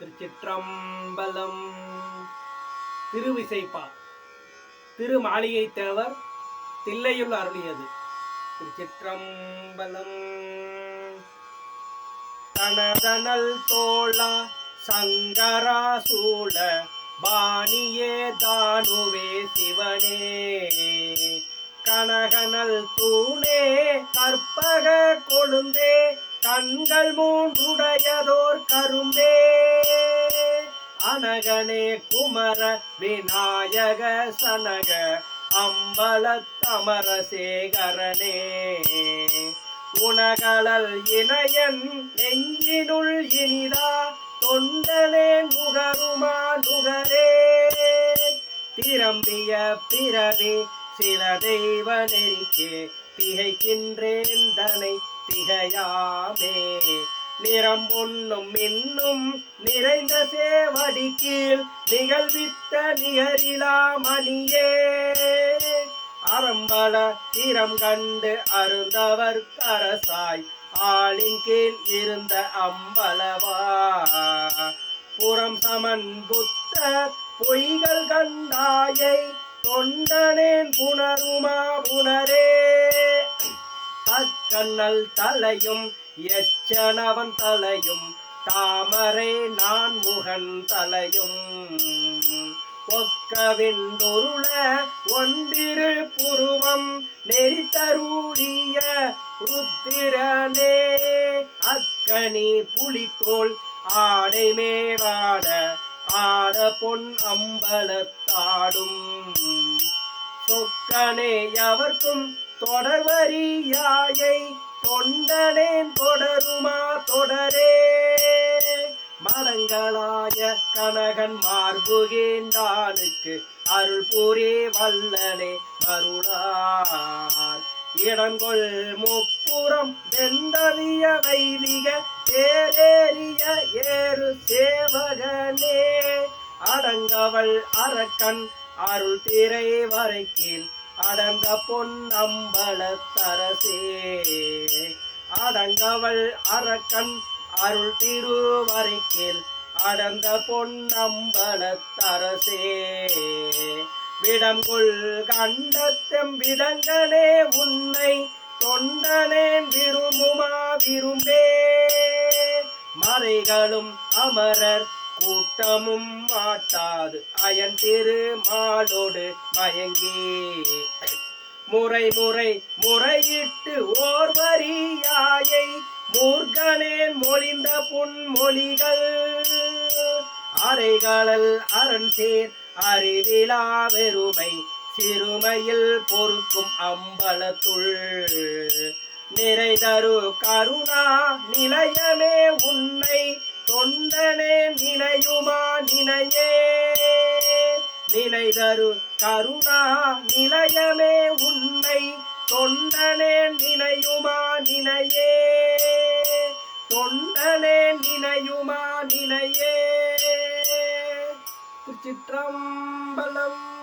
திருச்சிற்றம்பலம். திருவிசைப்பா திரு மாளிகை தேவர் தில்லையுள் அருளியது. திருச்சிற்றம்பலம். தனதனல் தோழா சங்கரா சூழ பாணியே தானுவே சிவனே. கனகனல் தூணே கற்பக கொழுந்தே கண்கள் மூன்றுடையதோர் கரும்பே. அனகனே குமர விநாயக சனக அம்பலத்தமர சேகரனே உனகளல் இணையன் நெஞ்சினுள் இனிதா தொண்டனே நுகருமா நுகரே. திரம்பிய பிறவி சில தெய்வ நெறிக்கே திகைக்கின்றேன் தனை திகையாமே நிறம் பொன்னும் இன்னும் நிறைந்த சேவடி கீழ் நிகழ்வித்த நிகரிலா மணியே. அறம்பல திறம் கண்டு அருந்தவர் கரசாய் ஆளின் கீழ் இருந்த அம்பலவா. புறம் சமன் புத்த பொய்கள் கண்டாயை தொண்டனேன் புணரும் கண்ணல் தலையும் எச்சனவன் தலையும் தாமரை நான் முகன் தலையும். ஒக்கவிண்டொருள ஒன்றிரு புருவம் நெறித்தருளிய ருத்திரனே. அக்கனி புலித்தோல் ஆடை மேலாட ஆட பொன் அம்பலத்தாடும். சொக்கனே எவர்க்கும் தொடர்வரியாயை தொண்டனேன் தொடருமா தொடரே? மரங்களாய கனகன் மார்புகேண்டானுக்கு அருள் புரே வல்லனே அருளார் இடங்கொள் முப்புறம் வெந்தவிய வைதிக தேரேறிய ஏறு சேவகனே. அடங்கவள் அரக்கன் அருள் திரை வரைக்கில் அடங்க பொன்னம்பலத்தரசே. அடங்கவள் அரக்கன் அருள் திருவரைக்கில் அடர்ந்த பொன்னம்பலத்தரசே. விடங்குள் கண்டத்தம் விடங்கனே உன்னை தொண்டனேன் விரும்புமா விரும்பே. மறைகளும் அமரர் கூட்டமும் மாட்டாது. அயன் திருமாலோடு மயங்கி முறை முறை முறையிட்டு ஓர்வரியாயை மூர்கனேன் மொழிந்த புன்மொழிகள். அறைகளல் அரண் சேர் அறிவிலா வெறுமை சிறுமையில் பொறுக்கும் அம்பலத்துள். நிறைதரு கருணா நிலையமே உன்னை தொண்டனே நினையுமா நினையே? நினைதரு கருணா நிலையமே உன்னை. தொண்டனே நினையுமா நினையே? தொண்டனே நினையுமா நினையே? திருச்சிற்றம்பலம்.